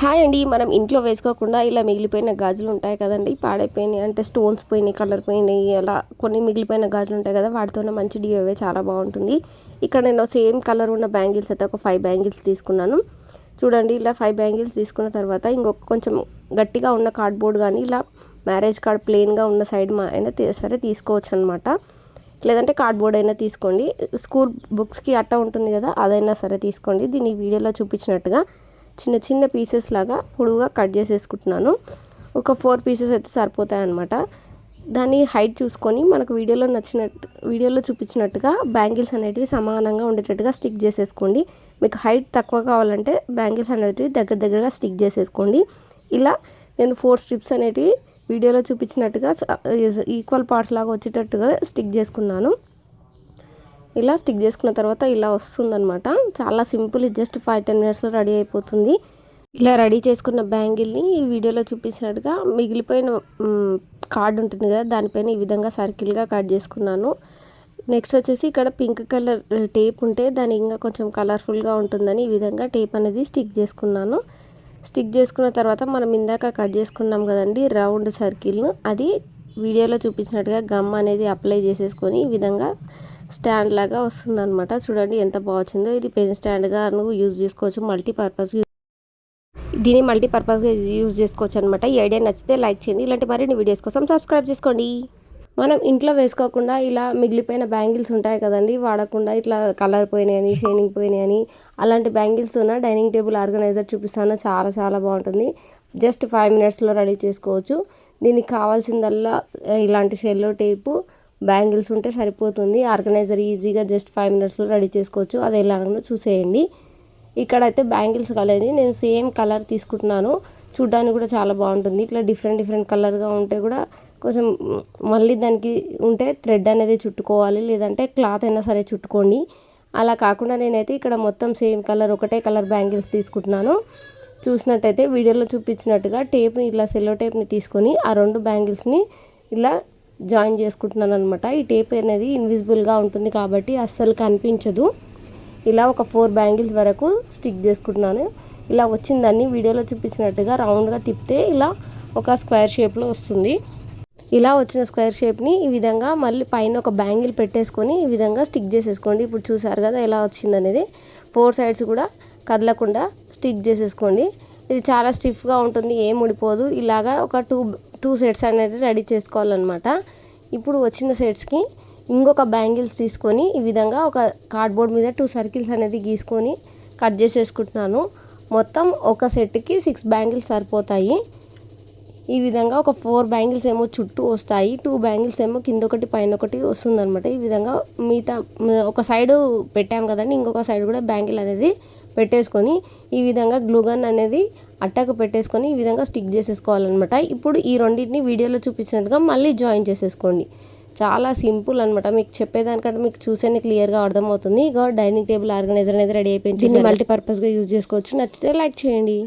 Hi అండి. మనం ఇంట్లో వేసుకోకుండా ఇలా మిగిలిపోయిన గాజులు ఉంటాయి కదండి. పాడైపోయినాయి. అంటే స్టోన్స్ పోయినాయి కలర్ పోయినాయి అలా కొన్ని మిగిలిపోయిన గాజులు ఉంటాయి కదా వాటితోనే మంచి డివే చాలా బాగుంటుంది. ఇక్కడ నేను సేమ్ కలర్ ఉన్న బ్యాంగిల్స్ అయితే ఒక ఫైవ్ బ్యాంగిల్స్ తీసుకున్నాను. చూడండి ఇలా ఫైవ్ బ్యాంగిల్స్ తీసుకున్న తర్వాత ఇంకొక కొంచెం గట్టిగా ఉన్న కార్డ్బోర్డ్ కానీ ఇలా మ్యారేజ్ కార్డ్ ప్లెయిన్గా ఉన్న సైడ్ మా అయినా సరే తీసుకోవచ్చు అనమాట లేదంటే కార్డ్బోర్డ్ అయినా తీసుకోండి. స్కూల్ బుక్స్కి అట్ట ఉంటుంది కదా అదైనా సరే తీసుకోండి. దీన్ని వీడియోలో చూపించినట్టుగా చిన్న చిన్న పీసెస్ లాగా పొడువుగా కట్ చేసేసుకుంటున్నాను. ఒక ఫోర్ పీసెస్ అయితే సరిపోతాయి అనమాట దాన్ని హైట్ చూసుకొని మనకు వీడియోలో నచ్చినట్టు వీడియోలో చూపించినట్టుగా బ్యాంగిల్స్ అనేటివి సమానంగా ఉండేటట్టుగా స్టిక్ చేసేసుకోండి. మీకు హైట్ తక్కువ కావాలంటే బ్యాంగిల్స్ అనేటివి దగ్గర దగ్గరగా స్టిక్ చేసేసుకోండి. ఇలా నేను ఫోర్ స్ట్రిప్స్ అనేటివి వీడియోలో చూపించినట్టుగా ఈక్వల్ పార్ట్స్ లాగా వచ్చేటట్టుగా స్టిక్ చేసుకున్నాను. ఇలా స్టిక్ చేసుకున్న తర్వాత ఇలా వస్తుందనమాట చాలా సింపుల్ జస్ట్ ఫైవ్ టెన్ మినిట్స్లో రెడీ అయిపోతుంది. ఇలా రెడీ చేసుకున్న బ్యాంగిల్ని ఈ వీడియోలో చూపించినట్టుగా మిగిలిపోయిన కార్డ్ ఉంటుంది కదా దానిపైన ఈ విధంగా సర్కిల్గా కట్ చేసుకున్నాను. నెక్స్ట్ వచ్చేసి ఇక్కడ పింక్ కలర్ టేప్ ఉంటే దాని ఇంకా కొంచెం కలర్ఫుల్గా ఉంటుందని ఈ విధంగా టేప్ అనేది స్టిక్ చేసుకున్నాను. స్టిక్ చేసుకున్న తర్వాత మనం ఇందాక కట్ చేసుకున్నాం కదండి రౌండ్ సర్కిల్ను అది వీడియోలో చూపించినట్టుగా గమ్ అనేది అప్లై చేసేసుకొని ఈ విధంగా స్టాండ్ లాగా వస్తుందన్నమాట. చూడండి ఎంత బాగుందో ఇది పెన్ స్టాండ్గా నువ్వు యూజ్ చేసుకోవచ్చు. మల్టీపర్పస్ దీన్ని మల్టీపర్పస్గా యూజ్ చేసుకోవచ్చు అనమాట ఈ ఐడియా నచ్చితే లైక్ చేయండి. ఇలాంటి మరిన్ని వీడియోస్ కోసం సబ్స్క్రైబ్ చేసుకోండి. మనం ఇంట్లో వేసుకోకుండా ఇలా మిగిలిపోయిన బ్యాంగిల్స్ ఉంటాయి కదండి. వాడకుండా ఇట్లా కలర్ పోయినాయని షైనింగ్ పోయినాయని అలాంటి బ్యాంగిల్స్ ఉన్న డైనింగ్ టేబుల్ ఆర్గనైజర్ చూపిస్తాను. చాలా చాలా బాగుంటుంది. జస్ట్ ఫైవ్ మినిట్స్లో రెడీ చేసుకోవచ్చు. దీనికి కావాల్సిందల్లా ఇలాంటి సెల్లో టేపు బ్యాంగిల్స్ ఉంటే సరిపోతుంది. ఆర్గనైజర్ ఈజీగా జస్ట్ ఫైవ్ మినిట్స్లో రెడీ చేసుకోవచ్చు. అది ఎలాగో చూసేయండి. ఇక్కడైతే బ్యాంగిల్స్ కలది నేను సేమ్ కలర్ తీసుకుంటున్నాను. చూడ్డానికి కూడా చాలా బాగుంటుంది. ఇట్లా డిఫరెంట్ డిఫరెంట్ కలర్గా ఉంటే కూడా కొంచెం మళ్ళీ దానికి ఉంటే థ్రెడ్ అనేది చుట్టుకోవాలి. లేదంటే క్లాత్ అయినా సరే చుట్టుకోండి. అలా కాకుండా నేనైతే ఇక్కడ మొత్తం సేమ్ కలర్ ఒకటే కలర్ బ్యాంగిల్స్ తీసుకుంటున్నాను. చూసినట్టయితే వీడియోలో చూపించినట్టుగా టేప్ని ఇట్లా సెల్లో టేప్ని తీసుకొని ఆ రెండు బ్యాంగిల్స్ని ఇలా జాయిన్ చేసుకుంటున్నాను అనమాట ఈ టేప్ అనేది ఇన్విజిబుల్గా ఉంటుంది కాబట్టి అస్సలు కనిపించదు. ఇలా ఒక ఫోర్ బ్యాంగిల్స్ వరకు స్టిక్ చేసుకుంటున్నాను. ఇలా వచ్చిందాన్ని వీడియోలో చూపించినట్టుగా రౌండ్గా తిప్పితే ఇలా ఒక స్క్వేర్ షేప్లో వస్తుంది. ఇలా వచ్చిన స్క్వేర్ షేప్ని ఈ విధంగా మళ్ళీ పైన ఒక బ్యాంగిల్ పెట్టేసుకొని ఈ విధంగా స్టిక్ చేసేసుకోండి. ఇప్పుడు చూసారు కదా ఎలా వచ్చింది అనేది ఫోర్ సైడ్స్ కూడా కదలకుండా స్టిక్ చేసేసుకోండి. ఇది చాలా స్టిఫ్గా ఉంటుంది ఏం ఉడిపోదు ఇలాగా ఒక టూ టూ సెట్స్ అనేది రెడీ చేసుకోవాలన్నమాట. ఇప్పుడు వచ్చిన సెట్స్కి ఇంకొక బ్యాంగిల్స్ తీసుకొని ఈ విధంగా ఒక కార్డ్బోర్డ్ మీద టూ సర్కిల్స్ అనేది గీసుకొని కట్ చేసేసుకుంటున్నాను. మొత్తం ఒక సెట్కి సిక్స్ బ్యాంగిల్స్ సరిపోతాయి. ఈ విధంగా ఒక ఫోర్ బ్యాంగిల్స్ ఏమో చుట్టూ వస్తాయి. టూ బ్యాంగిల్స్ ఏమో కింద ఒకటి పైన ఒకటి వస్తుందన్నమాట. ఈ విధంగా మిగతా ఒక సైడ్ పెట్టాం కదండి ఇంకొక సైడ్ కూడా బ్యాంగిల్ అనేది పెట్టేసుకొని ఈ విధంగా గ్లూగన్ అనేది అట్టకు పెట్టేసుకొని ఈ విధంగా స్టిక్ చేసేసుకోవాలన్నమాట. ఇప్పుడు ఈ రెండింటిని వీడియోలో చూపించినట్టుగా మళ్ళీ జాయిన్ చేసేసుకోండి. చాలా సింపుల్ అనమాట మీకు చెప్పేదానికంటే మీకు చూసేనే క్లియర్గా అర్థమవుతుంది. ఇక డైనింగ్ టేబుల్ ఆర్గనైజర్ అనేది రెడీ అయిపోయింది. మల్టీపర్పస్గా యూజ్ చేసుకోవచ్చు. నచ్చితే లైక్ చేయండి.